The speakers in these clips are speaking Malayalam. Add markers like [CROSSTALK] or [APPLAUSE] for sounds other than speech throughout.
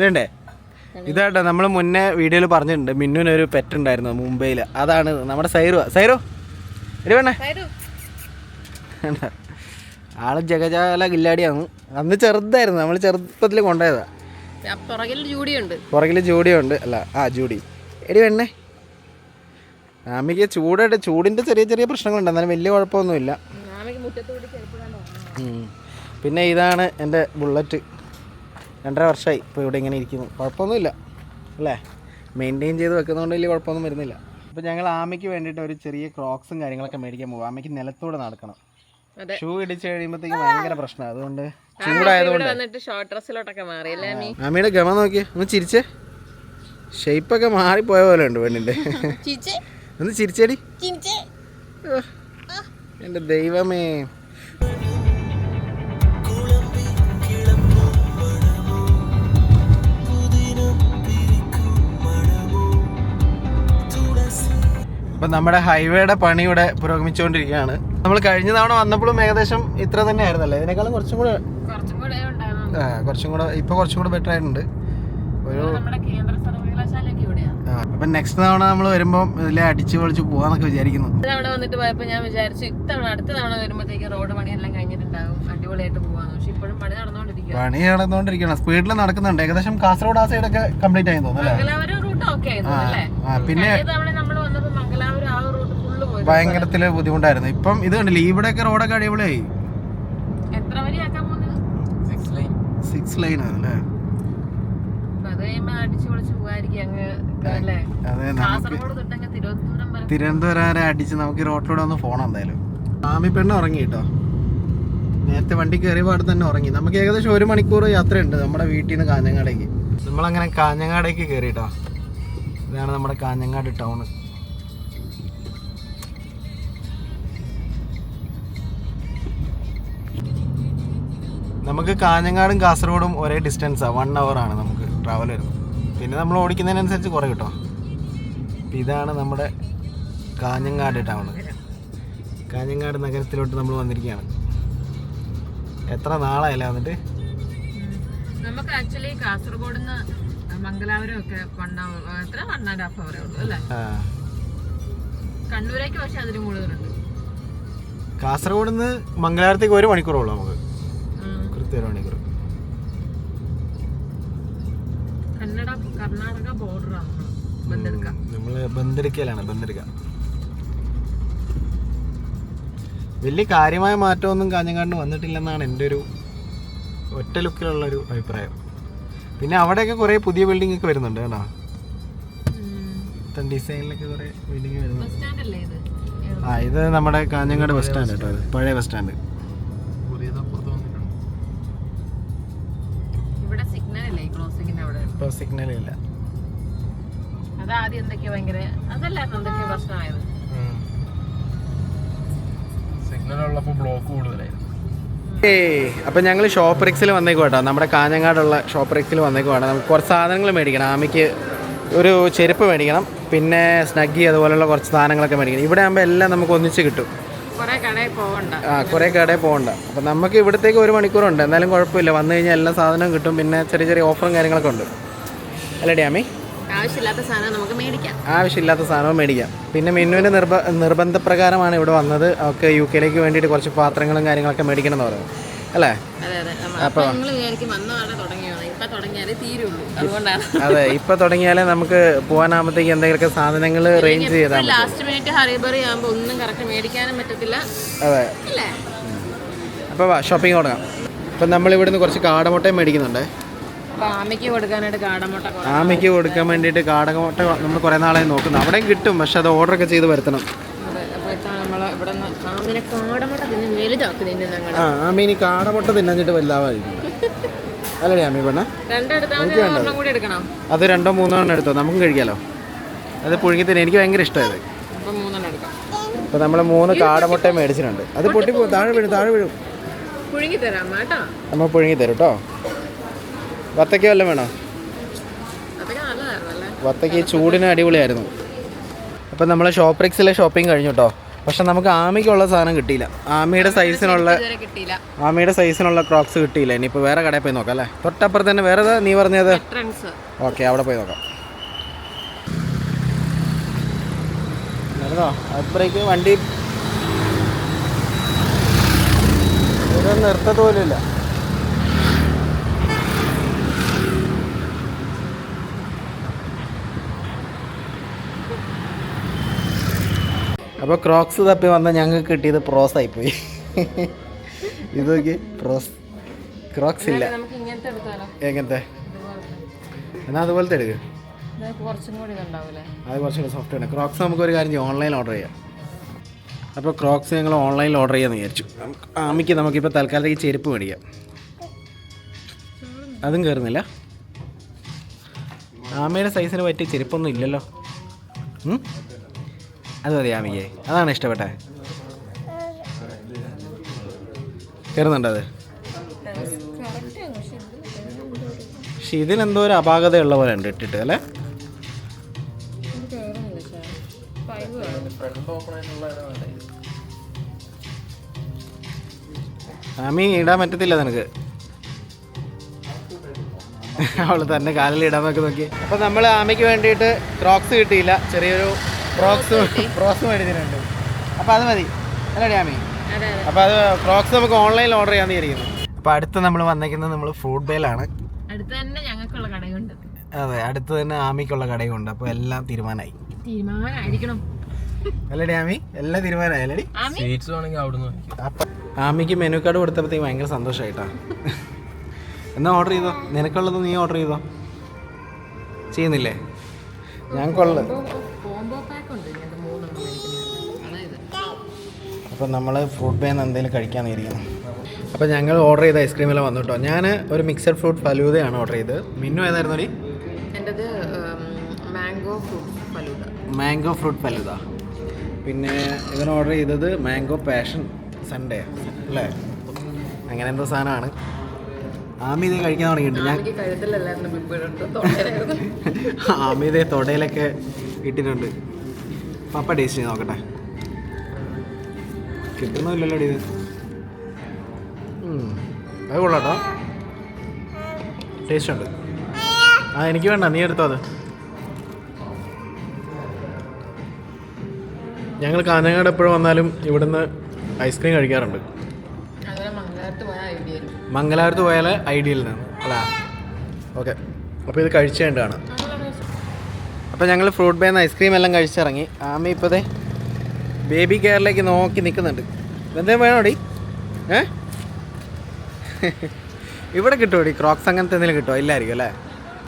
വേണ്ടേ ഇതാട്ടോ നമ്മൾ മുന്നേ വീഡിയോയിൽ പറഞ്ഞിട്ടുണ്ട്. മിന്നുവിനൊരു പെറ്റ് ഉണ്ടായിരുന്നു മുംബൈയിൽ അതാണ് നമ്മുടെ സൈറു. സൈറു ഒരു വേണേ ആൾ ജഗജാല ഗില്ലാടിയാണ്. അന്ന് ചെറുതായിരുന്നു. നമ്മൾ ചെറുപ്പത്തിൽ കൊണ്ടുപോയതാ. പുറകിൽ പുറകിൽ ജൂഡിയുണ്ട്. അല്ല ആ ജൂഡി. എടി വേണേ ആമിക്ക് ചൂടായിട്ട് ചൂടിന്റെ ചെറിയ ചെറിയ പ്രശ്നങ്ങളുണ്ട്. എന്നാലും വലിയ കുഴപ്പമൊന്നുമില്ല. പിന്നെ ഇതാണ് എന്റെ ബുള്ളറ്റ് രണ്ടര വർഷമായി ഇപ്പോൾ ഇവിടെ ഇങ്ങനെ ഇരിക്കുന്നു. കുഴപ്പമൊന്നുമില്ല. അല്ലേ? മെയിന്റെയിൻ ചെയ്ത് വെക്കുന്നതുകൊണ്ട് വലിയ കുഴപ്പമൊന്നും വരുന്നില്ല. അപ്പോൾ ഞങ്ങൾ ആമയ്ക്ക് വേണ്ടിയിട്ട് ഒരു ചെറിയ ക്രോക്സും കാര്യങ്ങളൊക്കെ മേടിക്കാൻ പോകും ആമയ്ക്ക് നിലത്തൂടെ നടക്കണം. അതെ. ഷൂ ഇടിച്ചു കഴിയുമ്പോഴത്തേക്ക് ഭയങ്കര പ്രശ്നമാണ് അതുകൊണ്ട് ചൂടായതുകൊണ്ട്. വന്നിട്ട് ഷോർട്ട് ഡ്രസ്സിലോട്ടൊക്കെ മാറി ആമയുടെ ഗമ നോക്കി. ഒന്ന് ചിരിച്ചേ. ഷേപ്പൊക്കെ മാറിപ്പോയ പോലെ ഉണ്ട് പെണ്ണിന്റെ ഒന്ന് ചിരിച്ചേടി. എന്റെ ദൈവമേ. അപ്പം നമ്മുടെ ഹൈവേയുടെ പണി ഇവിടെ പുരോഗമിച്ചുകൊണ്ടിരിക്കുകയാണ്. നമ്മൾ കഴിഞ്ഞ തവണ വന്നപ്പോഴും ഏകദേശം ഇത്ര തന്നെ ആയിരുന്നല്ലേ ഇതിനേക്കാളും കുറച്ചും കൂടെ കുറച്ചും കൂടെ ഉണ്ടായിരുന്നു. ആ, കുറച്ചും കൂടെ ഇപ്പോൾ കുറച്ചും കൂടെ ബെറ്റർ ആയിട്ടുണ്ട്. ഒരു അപ്പം നെക്സ്റ്റ് തവണ നമ്മൾ വരുമ്പോൾ ഇതിലെ അടിച്ച് പൊളിച്ച് പോകാന്നൊക്കെ വിചാരിക്കുന്നു. തവണ വന്നിട്ട് പോയപ്പോ ഞാൻ വിചാരിച്ചു ഇത്തവണ അടുത്ത തവണ വരുമ്പോഴത്തേക്ക് റോഡ് പണിയെല്ലാം കഴിഞ്ഞിട്ടുണ്ടാകും. അടിപൊളിയായിട്ട് പോവാന്ന്. പക്ഷെ ഇപ്പോഴും പണി നടന്നുകൊണ്ടിരിക്കുക പണി നടന്നുകൊണ്ടിരിക്കണം സ്പീഡിൽ നടക്കുന്നുണ്ട്. ഏകദേശം കാസർഗോഡ് ആ സൈഡൊക്കെ കംപ്ലീറ്റ് ആയി തോന്നുന്നു പിന്നെ കഴിഞ്ഞ തവണ നമ്മൾ വന്നപ്പോ മംഗലാപുരം ആ റൂട്ട് ഫുള്ള് പോയി ഭയങ്കരത്തിൽ ബുദ്ധിമുട്ടായിരുന്നു. ഇപ്പം ഇത് കണ്ടില്ലേ ഇവിടെയൊക്കെ റോഡൊക്കെ അടിപൊളിയായി. സിക്സ് ലൈൻ ആണല്ലേ അത് നമുക്ക് തിരുവനന്തപുരം വരെ. അടിച്ച് നമുക്ക് ഈ റോട്ടിലൂടെ ഒന്ന് പോണം എന്തായാലും. ആമി പെണ്ണ് ഉറങ്ങി കേട്ടോ. നേരത്തെ വണ്ടി കയറിയ പാട് തന്നെ ഉറങ്ങി. നമുക്ക് ഏകദേശം ഒരു മണിക്കൂർ യാത്രയുണ്ട് നമ്മുടെ വീട്ടിൽ നിന്ന് കാഞ്ഞങ്ങാടേക്ക്. നമ്മളങ്ങനെ കാഞ്ഞങ്ങാടേക്ക് കയറി കേട്ടോ ഇതാണ് നമ്മുടെ കാഞ്ഞങ്ങാട് ടൗണ്. നമുക്ക് കാഞ്ഞങ്ങാടും കാസർഗോഡും ഒരേ ഡിസ്റ്റൻസാണ് വൺ ആണ് നമുക്ക് ട്രാവൽ വരുന്നത്. പിന്നെ നമ്മൾ ഓടിക്കുന്നതിനനുസരിച്ച് കുറേ കിട്ടും. അപ്പം ഇതാണ് നമ്മുടെ കാഞ്ഞങ്ങാട് ടൗൺ കാഞ്ഞങ്ങാട് നഗരത്തിലോട്ട് നമ്മൾ വന്നിരിക്കുകയാണ്. എത്ര നാളായല്ലേ വന്നിട്ട്? നമുക്ക് ആക്ച്വലി കാസർഗോഡ് നിന്ന് മംഗലാപുരം ഒക്കെ വൺ അവർ എത്ര? വൺ ആൻഡ് ഹാഫ് അവറേ ഉള്ളൂ അല്ലേ? കണ്ണൂരേക്ക് പക്ഷെ അതിലും കൂടുതലുണ്ട്. കാസർഗോഡ് നിന്ന് മംഗലാപുരത്തേക്ക് ഒരു മണിക്കൂറുള്ളൂ നമുക്ക്. നമ്മൾ മണിക്കൂർ. കന്നഡ കർണാടക ബോർഡറാണ് ബന്തെടുക്ക. നമ്മൾ ബന്തെടുക്കലാണ് ബന്തെടുക്ക. വലിയ കാര്യമായ മാറ്റമൊന്നും കാഞ്ഞങ്ങാടിന് വന്നിട്ടില്ലെന്നാണ് എന്റെ ഒരു ഒറ്റ ലുക്കിലുള്ള ഒരു അഭിപ്രായം. പിന്നെ അവിടെയൊക്കെ കുറേ പുതിയ ബിൽഡിംഗ് ഒക്കെ വരുന്നുണ്ട് കേട്ടോ. ഡിസൈനിലൊക്കെ കുറേ ബിൽഡിംഗ് വരുന്നുണ്ട്. ആ ഇത് നമ്മുടെ കാഞ്ഞങ്ങാട് ബസ് സ്റ്റാൻഡ് കേട്ടോ പഴയ ബസ് സ്റ്റാൻഡ്. ഇപ്പോൾ സിഗ്നൽ ഇല്ല. അത് ആദ്യം എന്തൊക്കെയോ ഭയങ്കര അതല്ലായിരുന്നു എന്തൊക്കെയോ പ്രശ്നമായത്. സിഗ്നലുള്ളപ്പോൾ ബ്ലോക്ക് കൂടുതലായിരുന്നു. അപ്പം ഞങ്ങൾ ഷോപ്പ് റിക്സിൽ വന്നേക്കും കേട്ടോ നമ്മുടെ കാഞ്ഞങ്ങാടുള്ള ഷോപ്പ് റിക്സിൽ വന്നേക്കുവാണ്. നമുക്ക് കുറച്ച് സാധനങ്ങൾ മേടിക്കണം. ആമിക്ക് ഒരു ചെരുപ്പ് മേടിക്കണം. പിന്നെ സ്നഗ്ഗി അതുപോലുള്ള കുറച്ച് സാധനങ്ങളൊക്കെ മേടിക്കണം. ഇവിടെ ആകുമ്പോൾ എല്ലാം നമുക്ക് ഒന്നിച്ച് കിട്ടും. ആ കുറേ കടയിൽ പോകണ്ട അപ്പം നമുക്ക് ഇവിടത്തേക്ക് ഒരു മണിക്കൂറുണ്ട്. എന്നാലും കുഴപ്പമില്ല. വന്നു കഴിഞ്ഞാൽ എല്ലാ സാധനവും കിട്ടും. പിന്നെ ചെറിയ ചെറിയ ഓഫറും കാര്യങ്ങളൊക്കെ ഉണ്ട്. അല്ലേ അമ്മേ ആവശ്യമില്ലാത്ത സാധനം നമുക്ക് മേടിക്കാം. ആവശ്യമില്ലാത്ത സാധനവും മേടിക്കാം. പിന്നെ മിന്നുവിന്റെ നിർബ നിർബന്ധപ്രകാരമാണ് ഇവിടെ വന്നത്. ഒക്കെ യു കെയിലേക്ക് വേണ്ടിയിട്ട് കുറച്ച് പാത്രങ്ങളും കാര്യങ്ങളൊക്കെ മേടിക്കണം എന്ന് പറയുന്നത് അല്ലേ? അതെ അതെ. ഇപ്പൊ തുടങ്ങിയാലേ തീരുള്ളൂ. അതുകൊണ്ടാണ്. അതെ ഇപ്പൊ തുടങ്ങിയാലേ നമുക്ക് പോകാനാകുമ്പോഴത്തേക്ക് എന്തെങ്കിലുമൊക്കെ സാധനങ്ങൾ റേഞ്ച് ചെയ്താൽ. ലാസ്റ്റ് മിനിറ്റ് ഹറിബറി ഒന്നും കറക്റ്റ് മേടിക്കാനും പറ്റത്തില്ല. അതെ. അപ്പോൾ ഷോപ്പിംഗ് തുടങ്ങാം. ഇപ്പം നമ്മൾ ഇവിടുന്ന് കുറച്ച് കാടമുട്ടയും മേടിക്കുന്നുണ്ട്. ആമയ്ക്ക് കൊടുക്കാൻ വേണ്ടിയിട്ട് കാടകമോട്ട നമ്മൾ കുറേ നാളായി നോക്കുന്നു. അവിടെയും കിട്ടും പക്ഷെ അത് ഓർഡർ ഒക്കെ ചെയ്ത് വരുത്തണം. ആ ആമീനി കാടമുട്ട തിന്നഞ്ഞിട്ട് വലുതാവായിരിക്കും അല്ലേ ആമി പെണ്ണ. അത് രണ്ടോ മൂന്നോ എണ്ണം എടുത്തോ? നമുക്കും കഴിക്കാലോ. അത് പുഴുങ്ങി തന്നെ എനിക്ക് ഭയങ്കര ഇഷ്ടമായത് അപ്പൊ നമ്മൾ മൂന്ന് കാടമുട്ടയും മേടിച്ചിട്ടുണ്ട്. അത് പൊട്ടിപ്പോ താഴെ വീഴും താഴെ വീഴും. നമ്മൾ പുഴുങ്ങി തരും കേട്ടോ വത്തക്ക വല്ലതും വേണോ? വത്തക്ക ചൂടിന് അടിപൊളിയായിരുന്നു. അപ്പം നമ്മൾ ഷോപ്പ് റിക്സിലെ ഷോപ്പിംഗ് കഴിഞ്ഞു കേട്ടോ പക്ഷെ നമുക്ക് ആമിക്കുള്ള സാധനം കിട്ടിയില്ല. ആമിയുടെ സൈസിനുള്ള ആമിയുടെ സൈസിനുള്ള ക്രോക്സ് കിട്ടിയില്ല. ഇനിയിപ്പോൾ വേറെ കടയിൽ പോയി നോക്കാം അല്ലേ? തൊട്ടപ്പുറത്ത് തന്നെ വേറെ നീ പറഞ്ഞത്? ഓക്കെ അവിടെ പോയി നോക്കാം. അപ്പറേക്ക് വണ്ടി ഒരു അപ്പോൾ ക്രോക്സ് തപ്പി വന്ന ഞങ്ങൾക്ക് കിട്ടിയത് പ്രോസ് ആയിപ്പോയി ഇത് നോക്കി പ്രോസ്. ക്രോക്സ് ഇല്ല. എങ്ങനത്തെ? എന്നാൽ അതുപോലത്തെ എടുക്കുക അത് കുറച്ചുകൂടി സോഫ്റ്റ് ആണ്. ക്രോക്സ് നമുക്ക് ഒരു കാര്യം ചെയ്യാം. ഓൺലൈൻ ഓർഡർ ചെയ്യാം. അപ്പോൾ ക്രോക്സ് ഞങ്ങൾ ഓൺലൈനിൽ ഓർഡർ ചെയ്യാമെന്ന് വിചാരിച്ചു. ആമിക്ക് നമുക്കിപ്പോൾ തൽക്കാലത്തേക്ക് ചെരുപ്പ് മേടിക്കാം. അതും കയറുന്നില്ല ആമയുടെ സൈസിന് പറ്റിയ ചെരുപ്പൊന്നും ഇല്ലല്ലോ? അത് മതി ആമിക്ക് അതാണ് ഇഷ്ടപ്പെട്ടെ. കയറുന്നുണ്ടോ അത്? പക്ഷെ ഇതിനെന്തോ ഒരു അപാകതയുള്ള പോലെ ഉണ്ട് ഇട്ടിട്ട് അല്ലേ? ആമി ഇടാൻ പറ്റത്തില്ല നിനക്ക്. അവൾ തന്നെ കാലിൽ ഇടാൻ നോക്കി നോക്കി. അപ്പൊ നമ്മൾ ആമയ്ക്ക് വേണ്ടിയിട്ട് ക്രോക്സ് കിട്ടിയില്ല. ചെറിയൊരു ക്രോക്സ് ഫ്രോക്സ് മേടിച്ചിട്ടുണ്ട്. അപ്പൊ അത് മതി. അല്ലേ ആമി അതെ അതെ. അപ്പൊ അത് ക്രോക്സ് നമുക്ക് ഓൺലൈനിൽ ഓർഡർ ചെയ്യാന്ന് വിചാരിക്കുന്നു. അപ്പൊ അടുത്ത് നമ്മൾ വന്നേക്കുന്നത് നമ്മൾ ഫ്രൂട്ട് ബേലാണ് അടുത്ത് തന്നെ ഞങ്ങൾക്കുള്ള കടയുണ്ട്. അതെ അടുത്ത് തന്നെ ആമിക്കുള്ള കടയുണ്ട്. അപ്പൊ എല്ലാം തീരുമാനമായി തീരുമാനമായിരിക്കണം. അല്ലടി ആമി എല്ലാം തീരുമാനമായി അല്ലടി ആമി? സ്വീറ്റ്സ് വേണമെങ്കിൽ അവിടുന്ന് ആമിക്ക് മെനു കാർഡ് കൊടുത്തപ്പോഴത്തേക്ക് ഭയങ്കര സന്തോഷമായിട്ടാ എന്നാ ഓർഡർ ചെയ്തോ? നിനക്കുള്ളത് നീ ഓർഡർ ചെയ്തോ? ചെയ്യുന്നില്ലേ? ഞങ്ങൾക്കുള്ള കോംബോ പാക്ക് ഉണ്ട് ഇങ്ങനത്തെ മൂന്നെണ്ണം മേടിക്കുന്നത് അതായത് അപ്പം നമ്മൾ ഫ്രൂട്ട് ബേന്ന് എന്തെങ്കിലും കഴിക്കാൻ അപ്പം അപ്പോൾ ഞങ്ങൾ ഓർഡർ ചെയ്ത ഐസ്ക്രീം എല്ലാം വന്നു കേട്ടോ ഞാൻ ഒരു മിക്സഡ് ഫ്രൂട്ട് ഫലൂദയാണ് ഓർഡർ ചെയ്തത്. മിന്നു ഏതായിരുന്നു നീ എന്റെത് mango fruit falooda. Mango fruit falooda. പിന്നെ ഇതിന് ഓർഡർ ചെയ്തത് മാംഗോ പാഷൻ സൺഡേ അല്ലേ? അങ്ങനെ എന്തോ സാധനമാണ്. ആമി ഇതേ കഴിക്കാൻ തുടങ്ങിയിട്ടുണ്ട്. ഞാൻ [LAUGHS] ആമി ഇതേ തൊടയിലൊക്കെ ഇട്ടിട്ടുണ്ട്. പപ്പ ടേസ്റ്റ് ചെയ്ത് നോക്കട്ടെ. കിട്ടുന്നില്ലല്ലോ ഇത്. അത് കൊള്ളാട്ടോ. ടേസ്റ്റ് ഉണ്ട്. ആ എനിക്ക് വേണ്ട നീ എടുത്തോ അത്. ഞങ്ങൾ കാഞ്ഞങ്ങാട് എപ്പോഴും വന്നാലും ഇവിടുന്ന് ഐസ്ക്രീം കഴിക്കാറുണ്ട്. മംഗലാപുരത്ത് പോയാൽ ഐഡിയയിൽ നിന്ന് അല്ല ഓക്കെ അപ്പോൾ ഇത് കഴിച്ചേണ്ടാണ് അപ്പോൾ ഞങ്ങൾ ഫ്രൂട്ട് ബേന്ന് ഐസ്ക്രീം എല്ലാം കഴിച്ചിറങ്ങി. ആമി ഇപ്പോഴത്തെ ബേബി കെയറിലേക്ക് നോക്കി നിൽക്കുന്നുണ്ട് എന്തേലും വേണോടി? ഏ? ഇവിടെ കിട്ടുമോടി ക്രോക്സ് അങ്ങനത്തെ എന്തെങ്കിലും കിട്ടുമോ ഇല്ലായിരിക്കും അല്ലേ?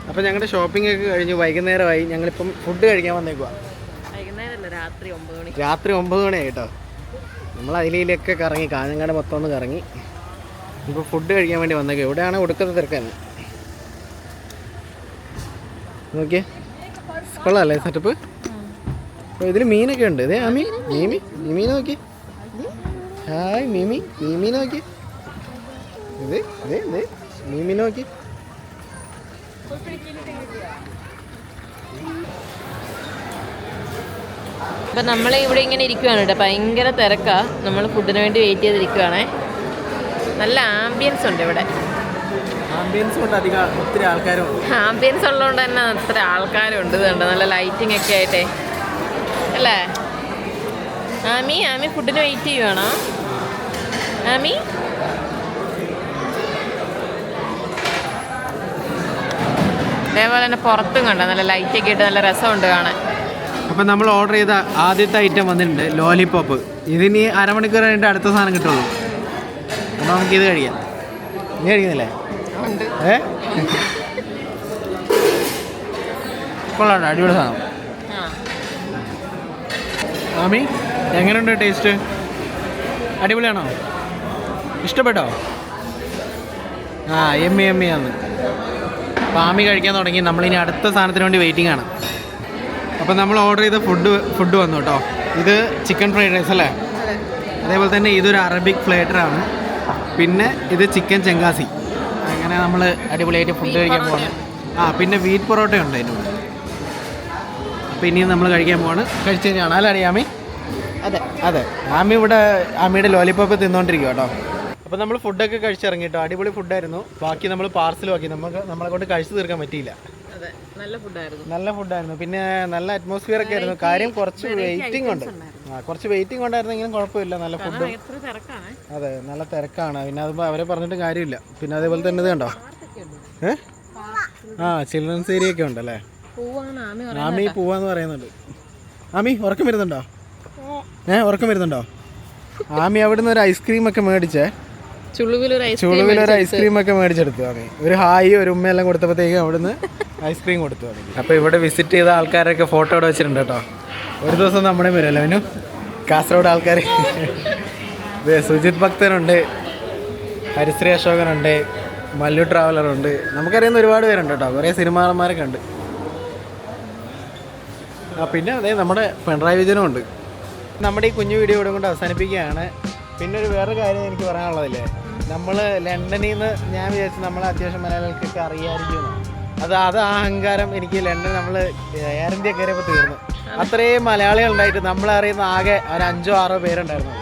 അപ്പോൾ ഞങ്ങളുടെ ഷോപ്പിംഗ് ഒക്കെ കഴിഞ്ഞ് വൈകുന്നേരമായി. ഞങ്ങളിപ്പം ഫുഡ് കഴിക്കാൻ വന്നേക്കുവാ. വൈകുന്നേരമല്ല രാത്രി ഒമ്പത് മണി. രാത്രി ഒമ്പത് മണിയായി കേട്ടോ. നമ്മൾ അതിലൊക്കെ കറങ്ങി കാഞ്ഞങ്ങാട് മൊത്തം ഒന്ന് കറങ്ങി. ഇപ്പോൾ ഫുഡ് കഴിക്കാൻ വേണ്ടി വന്നേക്കുക ഇവിടെയാണ് ഒടുക്കത്തെ തിരക്കാൻ നോക്കിയേ. കൊള്ളാമല്ലേ സെറ്റപ്പ് അപ്പോൾ ഇതിൽ മീനൊക്കെ ഉണ്ട്. ഇതേ ആ മീൻ മീമി മീമി നോക്കി. ഹായ് മീമി മീമി നോക്കി. ഇത് ഇതേ ഇതേ മീമി നോക്കി. അപ്പം നമ്മൾ ഇവിടെ ഇങ്ങനെ ഇരിക്കുവാണ് കേട്ടോ. ഭയങ്കര തിരക്കാണ് നമ്മൾ ഫുഡിന് വേണ്ടി വെയിറ്റ് ചെയ്തിരിക്കുവാണേ. നല്ല ആംബിയൻസ് ഉണ്ട് ഇവിടെ. ആംബിയൻസ് കൊണ്ട് അധികം ഒത്തിരി ആൾക്കാരും ആംബിയൻസ് ഉള്ളതുകൊണ്ട് തന്നെ അത്ര ആൾക്കാരും ഉണ്ട് കണ്ടോ നല്ല ലൈറ്റിംഗ് ഒക്കെ ആയിട്ടേ. അല്ലേ? ആമി ആമി ഫുഡിന് വെയിറ്റ് ചെയ്യുവാണോ? ആമി അതേപോലെ തന്നെ പുറത്തും കണ്ടോ? നല്ല ലൈറ്റ് ഒക്കെ ഇട്ട് നല്ല രസമുണ്ട് കാണാൻ. അപ്പം നമ്മൾ ഓർഡർ ചെയ്ത ആദ്യത്തെ ഐറ്റം വന്നിട്ടുണ്ട് ലോലിപോപ്പ് ഇതിനി അരമണിക്കൂർ കഴിഞ്ഞിട്ട് അടുത്ത സാധനം കിട്ടുള്ളൂ. അപ്പോൾ നമുക്കിത് കഴിക്കാം. നീ കഴിക്കുന്നില്ലേ? ഏ? കൊള്ളാം അടിപൊളി സാധനം. ആമി എങ്ങനെയുണ്ട് ടേസ്റ്റ് അടിപൊളിയാണോ? ഇഷ്ടപ്പെട്ടോ? ആ എമ്മി എമ്മി ആണ്. അപ്പോൾ ആമി കഴിക്കാൻ തുടങ്ങി. നമ്മളിനി അടുത്ത സാധനത്തിന് വേണ്ടി വെയിറ്റിംഗ് ആണ്. അപ്പോൾ നമ്മൾ ഓർഡർ ചെയ്ത ഫുഡ് ഫുഡ് വന്നു കേട്ടോ. ഇത് ചിക്കൻ ഫ്രൈഡ് റൈസ് അല്ലേ? അതേപോലെ തന്നെ ഇതൊരു അറബിക് ഫ്ലേറ്ററാണ് പിന്നെ ഇത് ചിക്കൻ ചെങ്കാസി. അങ്ങനെ നമ്മൾ അടിപൊളിയായിട്ട് ഫുഡ് കഴിക്കാൻ പോകണം ആ പിന്നെ വീറ്റ് പൊറോട്ട ഉണ്ട് അതിന്റെ കൂടെ. അപ്പോൾ ഇനിയും നമ്മൾ കഴിക്കാൻ പോവാണ്. കഴിച്ചു കഴിഞ്ഞാണ്. അല്ലേ ആമി അതെ. അതെ. ആമി ഇവിടെ ആമിയുടെ ലോലിപ്പോപ്പ് തിന്നോണ്ടിരിക്കും കേട്ടോ അപ്പോൾ നമ്മൾ ഫുഡൊക്കെ കഴിച്ചിറങ്ങി കേട്ടോ അടിപൊളി ഫുഡായിരുന്നു ബാക്കി നമ്മൾ പാർസലും ആക്കി. നമുക്ക് നമ്മളെ കൊണ്ട് കഴിച്ചു തീർക്കാൻ പറ്റിയില്ല. നല്ല ഫുഡായിരുന്നു പിന്നെ നല്ല അറ്റ്മോസ്ഫിയർ ഒക്കെ ആയിരുന്നു. കാര്യം കുറച്ച് വെയിറ്റിംഗ് ഉണ്ട്. ആ കുറച്ച് വെയിറ്റിംഗ് ഉണ്ടായിരുന്നെങ്കിലും കുഴപ്പമില്ല. നല്ല ഫുഡ് അതെ നല്ല തിരക്കാണ്. പിന്നെ അത് അവരെ പറഞ്ഞിട്ട് കാര്യമില്ല. പിന്നെ അതേപോലെ തന്നെ ഇത് കണ്ടോ? ആ ചിൽഡ്രൻസ് ഏരിയ ഒക്കെ ഉണ്ടല്ലേ? ആമി പൂവാന്ന് പറയുന്നുണ്ട്. ആമി ഉറക്കം വരുന്നുണ്ടോ? ഏ ഉറക്കം വരുന്നുണ്ടോ? ആമി അവിടുന്ന് ഒരു ഐസ്ക്രീം ഒക്കെ മേടിച്ചേ. ചുളുവിൽ ഒരു ഐസ്ക്രീം ഒക്കെ മേടിച്ചെടുത്തു. ഒരു ഹായി ഒരു ഉമ്മയെല്ലാം കൊടുത്തപ്പോഴത്തേക്കും അവിടുന്ന് ഐസ്ക്രീം കൊടുത്തു അപ്പൊ അപ്പോൾ ഇവിടെ വിസിറ്റ് ചെയ്ത ആൾക്കാരൊക്കെ ഫോട്ടോ ഇവിടെ വെച്ചിട്ടുണ്ട് കേട്ടോ. ഒരു ദിവസം നമ്മുടെ വരുമല്ലോ അവനു കാസർഗോഡ് ആൾക്കാർ സുജിത് ഭക്തനുണ്ട് ഹരിശ്രീ അശോകനുണ്ട് മല്ലു ട്രാവലറുണ്ട് നമുക്കറിയുന്ന ഒരുപാട് പേരുണ്ട് കേട്ടോ. കുറേ സിനിമാന്മാരൊക്കെ ഉണ്ട്. ആ പിന്നെ അതെ നമ്മുടെ പിണറായി വിജയനും ഉണ്ട്. നമ്മുടെ ഈ കുഞ്ഞു വീഡിയോ ഇവിടെ കൊണ്ട് അവസാനിപ്പിക്കുകയാണ്. പിന്നെ ഒരു വേറെ കാര്യം എനിക്ക് പറയാനുള്ളതില്ലേ? നമ്മൾ ലണ്ടനിൽ നിന്ന് ഞാൻ വിചാരിച്ചു നമ്മൾ അത്യാവശ്യം മലയാളികൾക്കൊക്കെ അറിയാമായിരിക്കും അത് അത് ആ അഹങ്കാരം എനിക്ക് ലണ്ടൻ നമ്മൾ എയർ ഇന്ത്യ കയറിയപ്പോൾ തീർന്നു. അത്രയും മലയാളികൾ ഉണ്ടായിട്ട് നമ്മളറിയുന്ന ആകെ ഒരു അഞ്ചോ ആറോ പേരുണ്ടായിരുന്നു.